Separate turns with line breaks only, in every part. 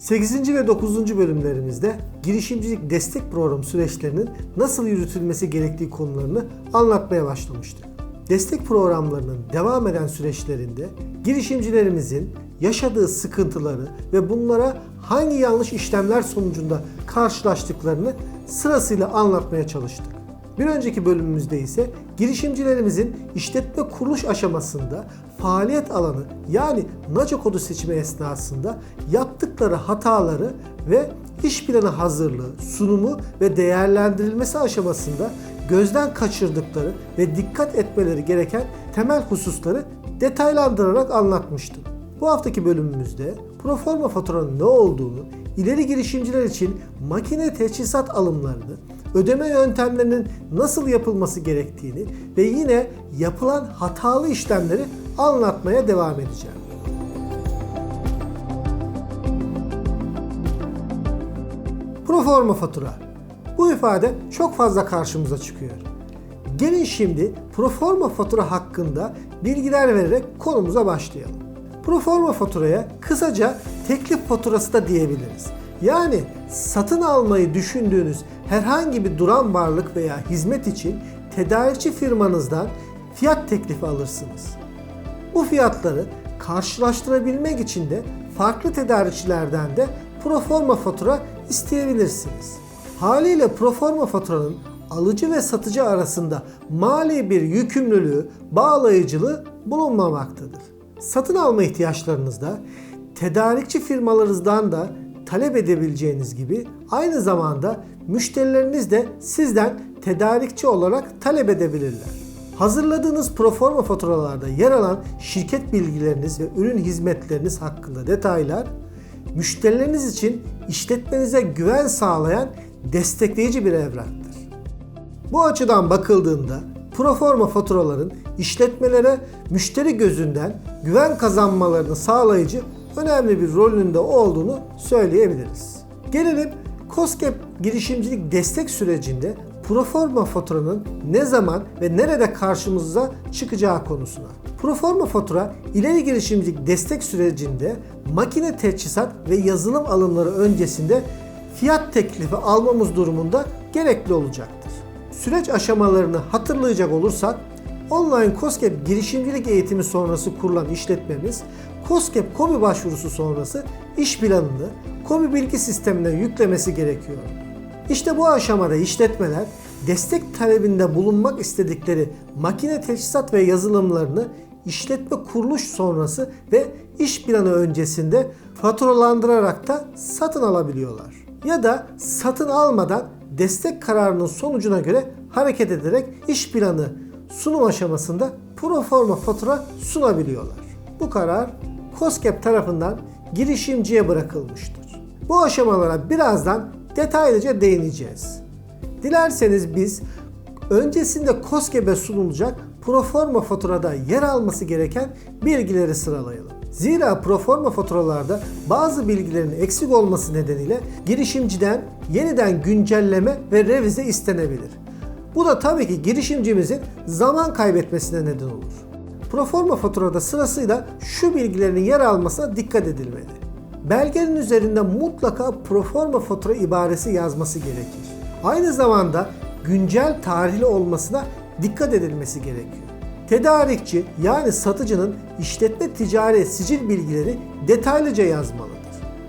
8. ve 9. bölümlerimizde girişimcilik destek programı süreçlerinin nasıl yürütülmesi gerektiği konularını anlatmaya başlamıştık. Destek programlarının devam eden süreçlerinde girişimcilerimizin yaşadığı sıkıntıları ve bunlara hangi yanlış işlemler sonucunda karşılaştıklarını sırasıyla anlatmaya çalıştık. Bir önceki bölümümüzde ise girişimcilerimizin işletme kuruluş aşamasında faaliyet alanı yani NACA kodu seçimi esnasında yaptıkları hataları ve iş planı hazırlığı, sunumu ve değerlendirilmesi aşamasında gözden kaçırdıkları ve dikkat etmeleri gereken temel hususları detaylandırarak anlatmıştım. Bu haftaki bölümümüzde proforma faturanın ne olduğunu, ileri girişimciler için makine teçhizat alımlarını, ödeme yöntemlerinin nasıl yapılması gerektiğini ve yine yapılan hatalı işlemleri anlatmaya devam edeceğim. Proforma fatura. Bu ifade çok fazla karşımıza çıkıyor. Gelin şimdi proforma fatura hakkında bilgiler vererek konumuza başlayalım. Proforma faturaya kısaca teklif faturası da diyebiliriz. Yani satın almayı düşündüğünüz herhangi bir duran varlık veya hizmet için tedarikçi firmanızdan fiyat teklifi alırsınız. Bu fiyatları karşılaştırabilmek için de farklı tedarikçilerden de proforma fatura isteyebilirsiniz. Haliyle proforma faturanın alıcı ve satıcı arasında mali bir yükümlülüğü, bağlayıcılığı bulunmamaktadır. Satın alma ihtiyaçlarınızda tedarikçi firmalarınızdan da talep edebileceğiniz gibi aynı zamanda müşterileriniz de sizden tedarikçi olarak talep edebilirler. Hazırladığınız proforma faturalarda yer alan şirket bilgileriniz ve ürün hizmetleriniz hakkında detaylar müşterileriniz için işletmenize güven sağlayan destekleyici bir evraktır. Bu açıdan bakıldığında proforma faturaların işletmelere müşteri gözünden güven kazanmalarını sağlayıcı önemli bir rolünde olduğunu söyleyebiliriz. Gelelim COSGAP girişimcilik destek sürecinde proforma faturanın ne zaman ve nerede karşımıza çıkacağı konusuna. Proforma fatura ileri girişimcilik destek sürecinde makine teçhizat ve yazılım alımları öncesinde fiyat teklifi almamız durumunda gerekli olacaktır. Süreç aşamalarını hatırlayacak olursak online COSGAP girişimcilik eğitimi sonrası kurulan işletmemiz COSGAP KOBİ başvurusu sonrası iş planını KOBİ bilgi sistemine yüklemesi gerekiyor. İşte bu aşamada işletmeler destek talebinde bulunmak istedikleri makine teçhizat ve yazılımlarını işletme kuruluş sonrası ve iş planı öncesinde faturalandırarak da satın alabiliyorlar. Ya da satın almadan destek kararının sonucuna göre hareket ederek iş planı sunum aşamasında proforma fatura sunabiliyorlar. Bu karar COSGAP tarafından girişimciye bırakılmıştır. Bu aşamalara birazdan detaylıca değineceğiz. Dilerseniz biz öncesinde COSGAP'e sunulacak proforma faturada yer alması gereken bilgileri sıralayalım. Zira proforma faturalarda bazı bilgilerin eksik olması nedeniyle girişimciden yeniden güncelleme ve revize istenebilir. Bu da tabii ki girişimcimizin zaman kaybetmesine neden olur. Proforma faturada sırasıyla şu bilgilerin yer almasına dikkat edilmeli. Belgenin üzerinde mutlaka proforma fatura ibaresi yazması gerekir. Aynı zamanda güncel tarihli olmasına dikkat edilmesi gerekiyor. Tedarikçi yani satıcının işletme ticari sicil bilgileri detaylıca yazmalıdır.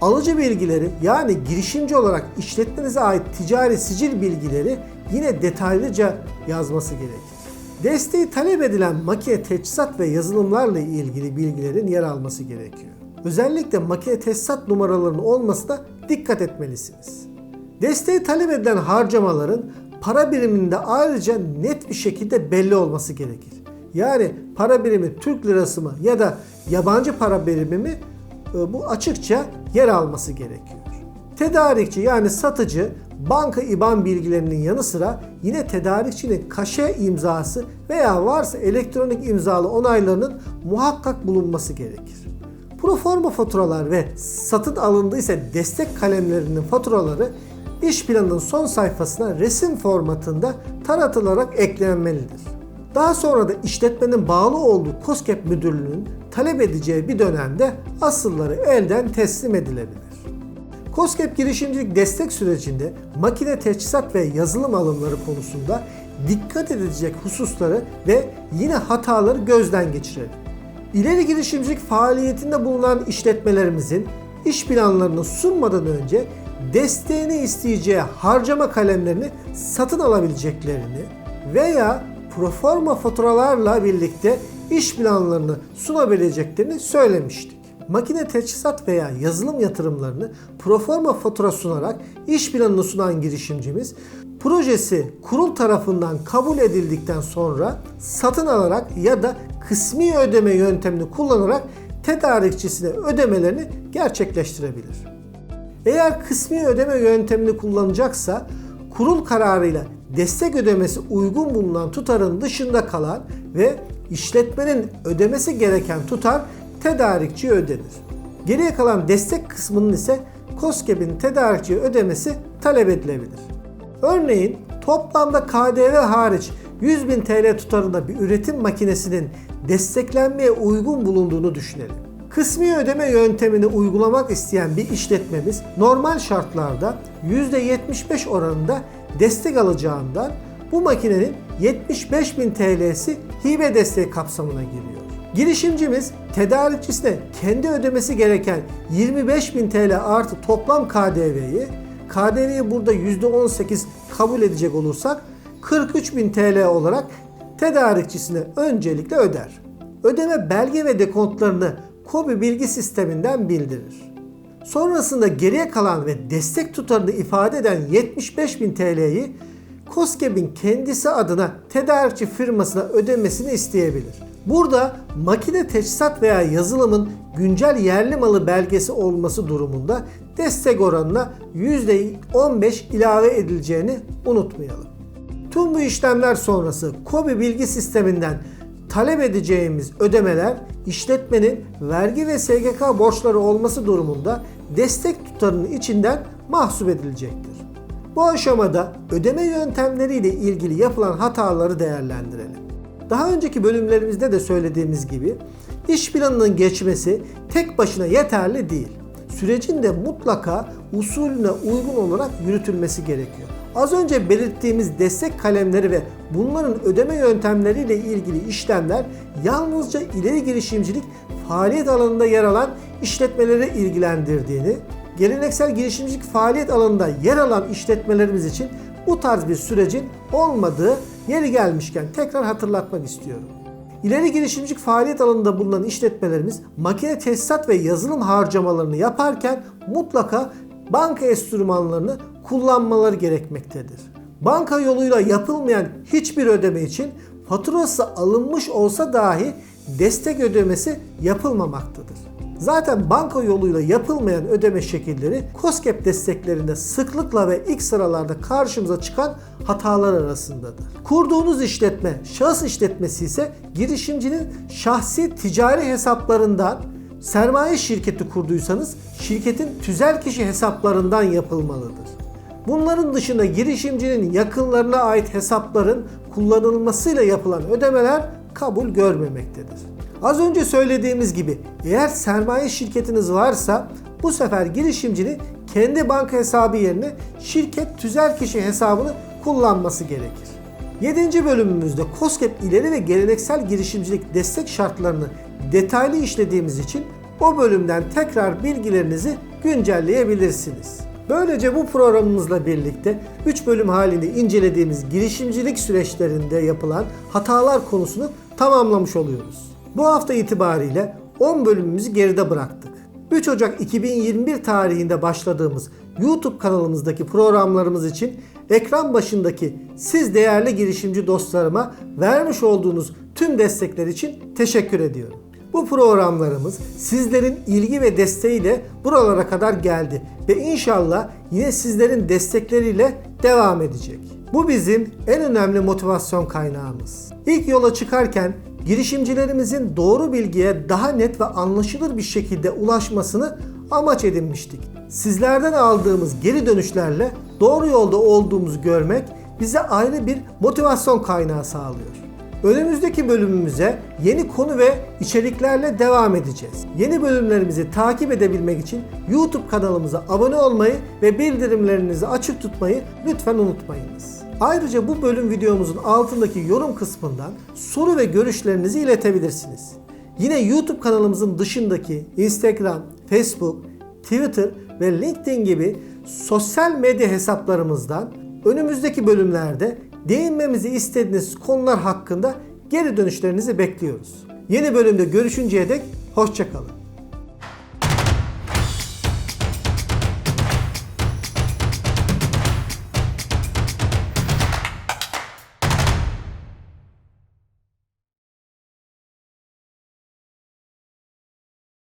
Alıcı bilgileri yani girişimci olarak işletmenize ait ticari sicil bilgileri yine detaylıca yazması gerekir. Desteği talep edilen makine teçhizat ve yazılımlarla ilgili bilgilerin yer alması gerekiyor. Özellikle makine teçhizat numaralarının olmasına dikkat etmelisiniz. Desteği talep edilen harcamaların para biriminde ayrıca net bir şekilde belli olması gerekir. Yani para birimi Türk lirası mı ya da yabancı para birimi mi e, bu açıkça yer alması gerekiyor. Tedarikçi yani satıcı banka IBAN bilgilerinin yanı sıra yine tedarikçinin kaşe imzası veya varsa elektronik imzalı onaylarının muhakkak bulunması gerekir. Proforma faturalar ve satın alındıysa destek kalemlerinin faturaları iş planının son sayfasına resim formatında taratılarak eklenmelidir. Daha sonra da işletmenin bağlı olduğu COSGAP müdürlüğünün talep edeceği bir dönemde asılları elden teslim edilebilir. COSGAP girişimcilik destek sürecinde makine teçhizat ve yazılım alımları konusunda dikkat edilecek hususları ve yine hataları gözden geçirelim. İleri girişimcilik faaliyetinde bulunan işletmelerimizin iş planlarını sunmadan önce desteğini isteyeceği harcama kalemlerini satın alabileceklerini veya proforma faturalarla birlikte iş planlarını sunabileceklerini söylemiştik. Makine teçhizat veya yazılım yatırımlarını proforma fatura sunarak iş planını sunan girişimcimiz projesi kurul tarafından kabul edildikten sonra satın alarak ya da kısmi ödeme yöntemini kullanarak tedarikçisine ödemelerini gerçekleştirebilir. Eğer kısmi ödeme yöntemini kullanacaksa kurul kararıyla destek ödemesi uygun bulunan tutarın dışında kalan ve işletmenin ödemesi gereken tutar tedarikçiye ödenir. Geriye kalan destek kısmının ise COSGAP'in tedarikçiye ödemesi talep edilebilir. Örneğin toplamda KDV hariç 100.000 TL tutarında bir üretim makinesinin desteklenmeye uygun bulunduğunu düşünelim. Kısmi ödeme yöntemini uygulamak isteyen bir işletmemiz normal şartlarda %75 oranında destek alacağından bu makinenin 75.000 TL'si hibe desteği kapsamına giriyor. Girişimcimiz tedarikçisine kendi ödemesi gereken 25.000 TL artı toplam KDV'yi KDV'yi burada %18 kabul edecek olursak 43.000 TL olarak tedarikçisine öncelikle öder. Ödeme belge ve dekontlarını KOBİ bilgi sisteminden bildirir. Sonrasında geriye kalan ve destek tutarını ifade eden 75.000 TL'yi COSGAP'in kendisi adına tedarikçi firmasına ödemesini isteyebilir. Burada makine teçhizat veya yazılımın güncel yerli malı belgesi olması durumunda destek oranına %15 ilave edileceğini unutmayalım. Tüm bu işlemler sonrası KOBİ bilgi sisteminden talep edeceğimiz ödemeler işletmenin vergi ve SGK borçları olması durumunda destek tutarının içinden mahsup edilecektir. Bu aşamada ödeme yöntemleriyle ilgili yapılan hataları değerlendirelim. Daha önceki bölümlerimizde de söylediğimiz gibi iş planının geçmesi tek başına yeterli değil. Sürecin de mutlaka usulüne uygun olarak yürütülmesi gerekiyor. Az önce belirttiğimiz destek kalemleri ve bunların ödeme yöntemleriyle ilgili işlemler yalnızca ileri girişimcilik faaliyet alanında yer alan işletmeleri ilgilendirdiğini, geleneksel girişimcilik faaliyet alanında yer alan işletmelerimiz için bu tarz bir sürecin olmadığı yeri gelmişken tekrar hatırlatmak istiyorum. İleri girişimcilik faaliyet alanında bulunan işletmelerimiz makine tesisat ve yazılım harcamalarını yaparken mutlaka banka enstrümanlarını kullanmaları gerekmektedir. Banka yoluyla yapılmayan hiçbir ödeme için faturası alınmış olsa dahi destek ödemesi yapılmamaktadır. Zaten banka yoluyla yapılmayan ödeme şekilleri COSGAP desteklerinde sıklıkla ve ilk sıralarda karşımıza çıkan hatalar arasındadır. Kurduğunuz işletme şahıs işletmesi ise girişimcinin şahsi ticari hesaplarından sermaye şirketi kurduysanız şirketin tüzel kişi hesaplarından yapılmalıdır. Bunların dışında girişimcinin yakınlarına ait hesapların kullanılmasıyla yapılan ödemeler kabul görmemektedir. Az önce söylediğimiz gibi eğer sermaye şirketiniz varsa bu sefer girişimcinin kendi banka hesabı yerine şirket tüzel kişi hesabını kullanması gerekir. 7. bölümümüzde COSGAP ileri ve geleneksel girişimcilik destek şartlarını detaylı işlediğimiz için o bölümden tekrar bilgilerinizi güncelleyebilirsiniz. Böylece bu programımızla birlikte 3 bölüm halinde incelediğimiz girişimcilik süreçlerinde yapılan hatalar konusunu tamamlamış oluyoruz. Bu hafta itibariyle 10 bölümümüzü geride bıraktık. 3 Ocak 2021 tarihinde başladığımız YouTube kanalımızdaki programlarımız için ekran başındaki siz değerli girişimci dostlarıma vermiş olduğunuz tüm destekler için teşekkür ediyorum. Bu programlarımız sizlerin ilgi ve desteğiyle buralara kadar geldi ve inşallah yine sizlerin destekleriyle devam edecek. Bu bizim en önemli motivasyon kaynağımız. İlk yola çıkarken girişimcilerimizin doğru bilgiye daha net ve anlaşılır bir şekilde ulaşmasını amaç edinmiştik. Sizlerden aldığımız geri dönüşlerle doğru yolda olduğumuzu görmek bize ayrı bir motivasyon kaynağı sağlıyor. Önümüzdeki bölümümüze yeni konu ve içeriklerle devam edeceğiz. Yeni bölümlerimizi takip edebilmek için YouTube kanalımıza abone olmayı ve bildirimlerinizi açık tutmayı lütfen unutmayınız. Ayrıca bu bölüm videomuzun altındaki yorum kısmından soru ve görüşlerinizi iletebilirsiniz. Yine YouTube kanalımızın dışındaki Instagram, Facebook, Twitter ve LinkedIn gibi sosyal medya hesaplarımızdan önümüzdeki bölümlerde değinmemizi istediğiniz konular hakkında geri dönüşlerinizi bekliyoruz. Yeni bölümde görüşünceye dek hoşçakalın.